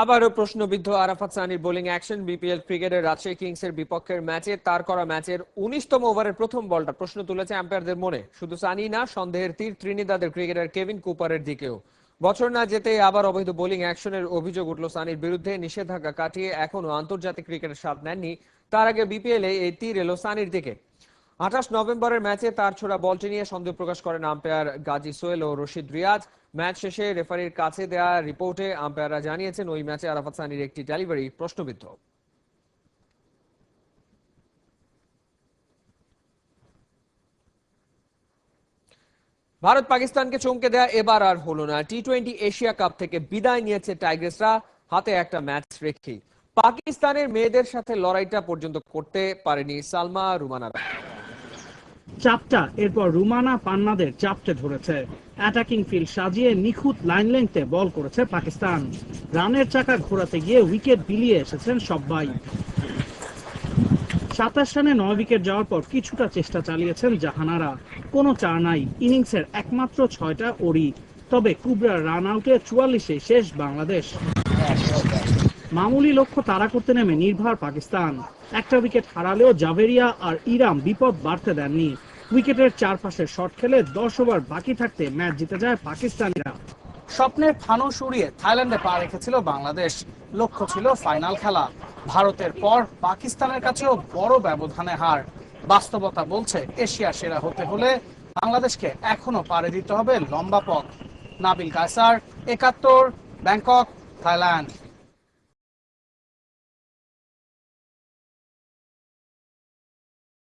আবারও প্রশ্নবিদ্ধ আরাফাত সানির বোলিং অ্যাকশন বিপিএল ক্রিকেটের রাজশাহী কিংসের বিপক্ষের ম্যাচে, তার করা ম্যাচের উনিশতম ওভারের প্রথম বলটা প্রশ্ন তুলেছে আম্পায়ারদের মনে। শুধু সানি না, সন্দেহের তীর ত্রিনিদাদের ক্রিকেটার কেভিন কুপারের দিকেও। বছর না যেতে আবার অবৈধ বোলিং অ্যাকশনের অভিযোগ উঠল সানির বিরুদ্ধে। নিষেধাজ্ঞা কাটিয়ে এখনও আন্তর্জাতিক ক্রিকেটের স্বাদ নেননি। তার আগে বিপিএলে এই তীর এলো সানির দিকে। আঠাশ নভেম্বরের ম্যাচে তার ছোড়া বলটি নিয়ে সন্দেহ প্রকাশ করেন আম্পায়ার গাজী সোহেল ও রশিদ রিয়াজ। ম্যাচ শেষে রেফারির কাছে দেয়া রিপোর্টে আম্পায়াররা জানিয়েছেন, ওই ম্যাচে আরাফাত সানির একটি ডেলিভারি প্রশ্নবিদ্ধ। ভারত পাকিস্তানকে চমকে দেয়া এবার আর হলো না। টি টোয়েন্টি এশিয়া কাপ থেকে বিদায় নিয়েছে টাইগার্সরা, হাতে একটা ম্যাচ রেখেই। পাকিস্তানের মেয়েদের সাথে লড়াইটা পর্যন্ত করতে পারেনি সালমা রুমানারা চাপটা এরপর রুমানা পান্নাদের চাপটে ধরেছে। অ্যাটাকিং ফিল্ড সাজিয়ে নিখুঁত লাইন লেংথে বল করেছে পাকিস্তান। রানের চাকা ঘোরাতে গিয়ে উইকেট বিলিয়ে এসেছেন সবাই সাতাশ রানে নয় উইকেট যাওয়ার পর কিছুটা চেষ্টা চালিয়েছেন জাহানারা। কোনো চার নাই ইনিংসের একমাত্র ছয়টা ওরি তবে কুবরা রান আউটে চুয়াল্লিশে শেষ বাংলাদেশ। মামুলি লক্ষ্য তাড়া করতে নেমে নির্ভর পাকিস্তান। একটা উইকেট হারালেও জাভেরিয়া আর ইরাম বিপদ বাড়তে দেননি। উইকেটের চারপাশে শট খেলে দশ ওভার বাকি থাকতে ম্যাচ জিতে যায় পাকিস্তানিরা। স্বপ্নের ফানুস উড়িয়ে থাইল্যান্ডে পা রেখেছিল বাংলাদেশ। লক্ষ্য ছিল ফাইনাল খেলা। ভারতের পর পাকিস্তানের কাছেও বড় ব্যবধানে হার। বাস্তবতা বলছে এশিয়া সেরা হতে হলে বাংলাদেশকে এখনও পাড়ি দিতে হবে লম্বা পথ। নাবিল কায়সার, একাত্তর, ব্যাংকক, থাইল্যান্ড।